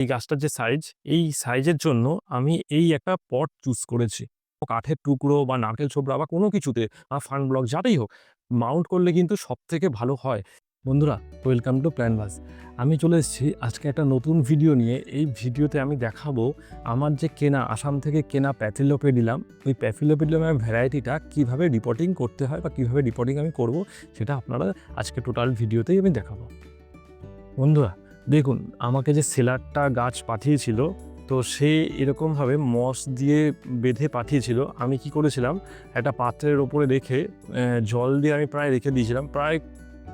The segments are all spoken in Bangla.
এই গাছটার যে সাইজ এই সাইজের জন্য আমি এই একটা পট চুজ করেছি। কাঠের টুকরো বা নারকেল ছোবড়া বা কোনো কিছুতে, বা ফান ব্লক যাতেই হোক মাউন্ট করলে কিন্তু সব থেকে ভালো হয়। বন্ধুরা ওয়েলকাম টু প্ল্যান বাস আমি চলে এসেছি আজকে একটা নতুন ভিডিও নিয়ে। এই ভিডিওতে আমি দেখাবো আমার যে কেনা, আসাম থেকে কেনা প্যাথিলোপেডিলাম। ওই প্যাথিলোপেডিলামের ভ্যারাইটিটা কীভাবে রিপোর্টিং করতে হয় বা কীভাবে রিপোর্টিং আমি করব, সেটা আপনারা আজকে টোটাল ভিডিওতেই আমি দেখাবো। বন্ধুরা দেখুন, আমাকে যে সেলারটা গাছ পাঠিয়েছিল, তো সে এরকমভাবে মস দিয়ে বেঁধে পাঠিয়েছিল। আমি কি করেছিলাম, একটা পাত্রের ওপরে রেখে জল দিয়ে আমি প্রায় রেখে দিয়েছিলাম। প্রায়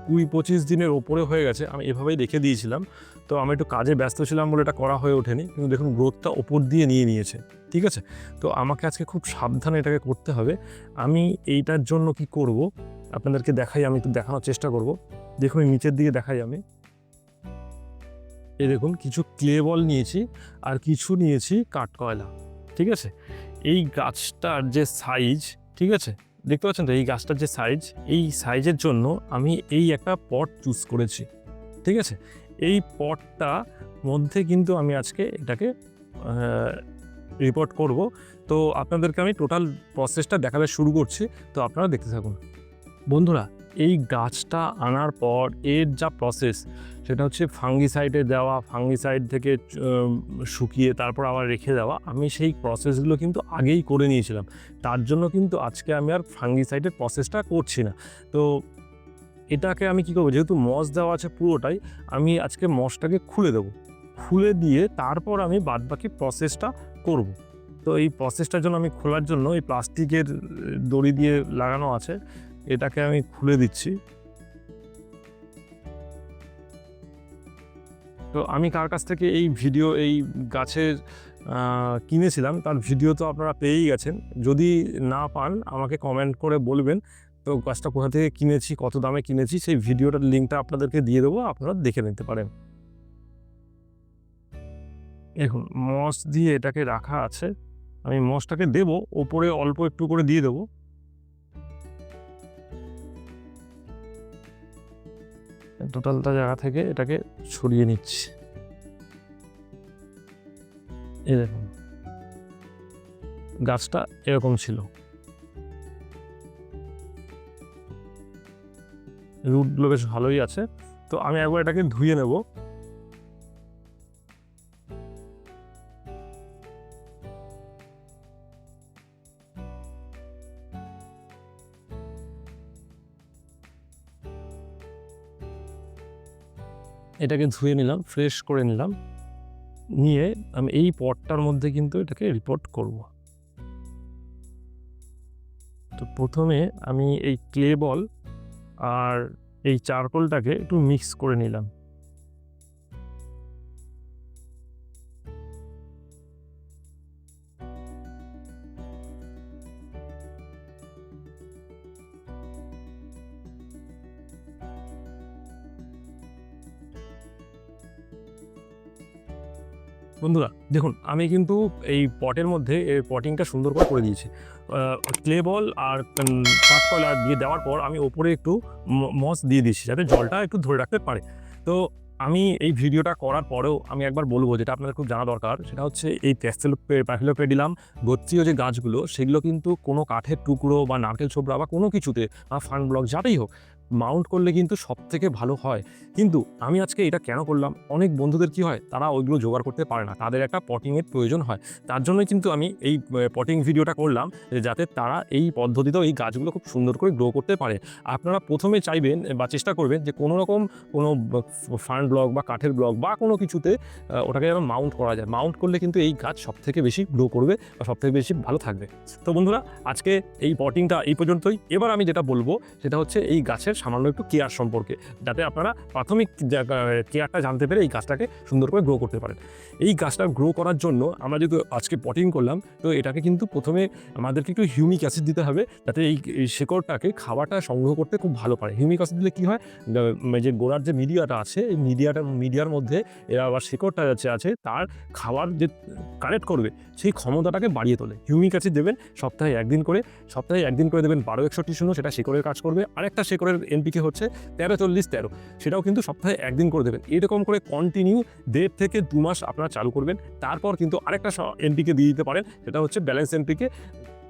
কুড়ি পঁচিশ দিনের ওপরে হয়ে গেছে, আমি এভাবেই রেখে দিয়েছিলাম। তো আমি একটু কাজে ব্যস্ত ছিলাম বলে এটা করা হয়ে ওঠেনি। কিন্তু দেখুন, গ্রোথটা ওপর দিয়ে নিয়ে নিয়েছে, ঠিক আছে? তো আমাকে আজকে খুব সাবধানে এটাকে করতে হবে। আমি এইটার জন্য কি করব, আপনাদেরকে দেখাই, আমি একটু দেখানোর চেষ্টা করব। দেখুন নিচের দিকে দেখাই আমি। এই দেখুন, কিছু ক্লে বল নিয়েছি আর কিছু নিয়েছি কাঠকয়লা ঠিক আছে? এই গাছটার যে সাইজ ঠিক আছে? দেখতে পাচ্ছেন তো, এই গাছটার যে সাইজ এই সাইজের জন্য আমি এই একটা পট চুজ করেছি, ঠিক আছে? এই পটটা মধ্যে কিন্তু আমি আজকে এটাকে রিপোর্ট করব। তো আপনাদেরকে আমি টোটাল প্রসেসটা দেখাতে শুরু করছি, তো আপনারা দেখতে থাকুন। বন্ধুরা এই গাছটা আনার পর এর যা প্রসেস সেটা হচ্ছে ফাঙ্গিসাইডে দেওয়া ফাঙ্গিসাইড থেকে শুকিয়ে তারপর আবার রেখে দেওয়া, আমি সেই প্রসেসগুলো কিন্তু আগেই করে নিয়েছিলাম। তার জন্য কিন্তু আজকে আমি আর ফাঙ্গিসাইডের প্রসেসটা করছি না। তো এটাকে আমি কী করব, যেহেতু মশ দেওয়া আছে পুরোটাই, আমি আজকে মশটাকে খুলে দেবো। খুলে দিয়ে তারপর আমি বাদবাকি প্রসেসটা করব। তো এই প্রসেসটার জন্য আমি খোলার জন্য এই প্লাস্টিকের দড়ি দিয়ে লাগানো আছে। এটাকে আমি খুলে দিচ্ছি। তো আমি কার কাছ থেকে এই ভিডিও, এই গাছের কিনেছিলাম, তার ভিডিও তো আপনারা পেয়েই গেছেন। যদি না পান, আমাকে কমেন্ট করে বলবেন, তো গাছটা কোথা থেকে কিনেছি, কত দামে কিনেছি, সেই ভিডিওটার লিঙ্কটা আপনাদেরকে দিয়ে দেবো, আপনারা দেখে নিতে পারেন। দেখুন, মস দিয়ে এটাকে রাখা আছে। আমি মসটাকে দেবো, ওপরে অল্প একটু করে দিয়ে দেবো। টোটালটা জায়গা থেকে এটাকে ছড়িয়ে নিচ্ছি। এই দেখুন। গাছটা এরকম ছিল। রুটগুলো বেশ ভালোই আছে। তো আমি একবার এটাকে ধুয়ে নেব। এটাকে ধুয়ে নিলাম ফ্রেশ করে নিলাম। নিয়ে আমি এই পটটার মধ্যে কিন্তু এটাকে রিপোর্ট করব। তো প্রথমে আমি এই ক্লে বল আর এই চারকোলটাকে একটু মিক্স করে নিলাম। বন্ধুরা, দেখুন, আমি কিন্তু এই পটের মধ্যে পটিংটা সুন্দর করে করে দিয়েছি। ক্লে বল আর কাঠকয়লা দিয়ে দেওয়ার পর আমি ওপরে একটু মস দিয়ে দিচ্ছি যাতে জলটা একটু ধরে রাখতে পারে। তো আমি এই ভিডিওটা করার পরেও আমি একবার বলব যেটা আপনাদের খুব জানা দরকার, সেটা হচ্ছে এই প্যাফিলোপেডিলাম গোত্রীয় যে গাছগুলো, সেগুলো কিন্তু কোনো কাঠের টুকরো বা নারকেল ছোবড়া বা কোনো কিছুতে বা ফান ব্লক যাতেই হোক মাউন্ট করলে কিন্তু সব থেকে ভালো হয়। কিন্তু আমি আজকে এটা কেন করলাম? অনেক বন্ধুদের কি হয়? তারা ওইগুলো জোগাড় করতে পারে না। তাদের একটা পটিংয়ের প্রয়োজন হয়। তার জন্যই কিন্তু আমি এই পটিং ভিডিওটা করলাম যাতে তারা এই পদ্ধতিতেও এই গাছগুলো খুব সুন্দর করে গ্রো করতে পারে। আপনারা প্রথমে চাইবেন বা চেষ্টা করবেন যে কোনো রকম কোনো ফান ব্লক বা কাঠের ব্লক বা কোনো কিছুতে ওটাকে যেন মাউন্ট করা যায়। মাউন্ট করলে কিন্তু এই গাছ সব থেকে বেশি গ্রো করবে বা সব থেকে বেশি ভালো থাকবে। তো বন্ধুরা, আজকে এই পটিংটা এই পর্যন্তই। এবার আমি যেটা বলব, সেটা হচ্ছে এই গাছের সামান্য একটু কেয়ার সম্পর্কে, যাতে আপনারা প্রাথমিক কেয়ারটা জানতে পেরে এই গাছটাকে সুন্দর করে গ্রো করতে পারেন। এই গাছটা গ্রো করার জন্য আমরা যেহেতু আজকে পটিং করলাম, তো এটাকে কিন্তু প্রথমে আমাদেরকে একটু হিউমিক অ্যাসিড দিতে হবে, যাতে এই শেকড়টাকে খাওয়াটা সংগ্রহ করতে খুব ভালো পারে। হিউমিক অ্যাসিড দিলে কী হয়? যে গোড়ার যে মিডিয়াটা আছে, এই মিডিয়াটা মিডিয়ার মধ্যে এরা আবার শেকড়টা যাচ্ছে আছে, তার খাবার যে কানেক্ট করবে, সেই ক্ষমতাটাকে বাড়িয়ে তোলে। হিউমিক অ্যাসিড দেবেন, সপ্তাহে একদিন করে, সপ্তাহে একদিন করে দেবেন বারো একষট্টি শূন্য সেটা শেকড়ের কাজ করবে। আরেকটা শেকড়ের এনপিকে হচ্ছে তেরো চল্লিশ তেরো। সেটাও কিন্তু সপ্তাহে একদিন করে দেবেন। এরকম করে কন্টিনিউ দেড় থেকে দু মাস আপনারা চালু করবেন। তারপর কিন্তু আরেকটা এনপিকে দিয়ে দিতে পারেন। সেটা হচ্ছে ব্যালেন্স এনপিকে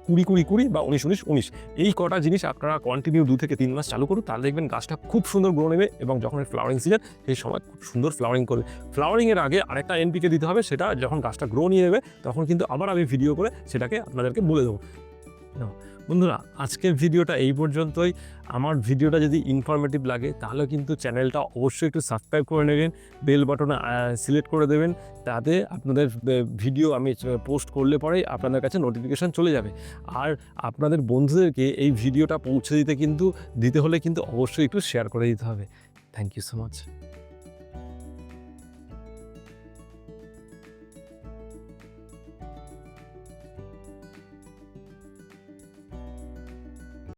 কুড়ি কুড়ি কুড়ি বা উনিশ উনিশ উনিশ। এই কটা জিনিস আপনারা কন্টিনিউ দু থেকে তিন মাস চালু করুন, তাহলে দেখবেন গাছটা খুব সুন্দর গ্রো নেবে এবং যখন ফ্লাওয়ারিং সিজন সেই সময় খুব সুন্দর ফ্লাওয়ারিং করবে। ফ্লাওয়ারিংয়ের আগে আরেকটা এনপিকে দিতে হবে, সেটা যখন গাছটা গ্রো নিয়ে নেবে, তখন কিন্তু আবার আমি ভিডিও করে সেটাকে আপনাদেরকে বলে দেবো। নাও, বন্ধুরা আজকের ভিডিওটা এই পর্যন্তই। আমার ভিডিওটা যদি ইনফরমেটিভ লাগে তাহলে কিন্তু চ্যানেলটা অবশ্যই একটু সাবস্ক্রাইব করে নেবেন বেল বাটনে সিলেক্ট করে দেবেন তাতে আপনাদের ভিডিও আমি পোস্ট করলে পরেই আপনাদের কাছে নোটিফিকেশান চলে যাবে। আর আপনাদের বন্ধুদেরকে এই ভিডিওটা পৌঁছে দিতে কিন্তু দিতে হলে কিন্তু অবশ্যই একটু শেয়ার করে দিতে হবে। Thank you so much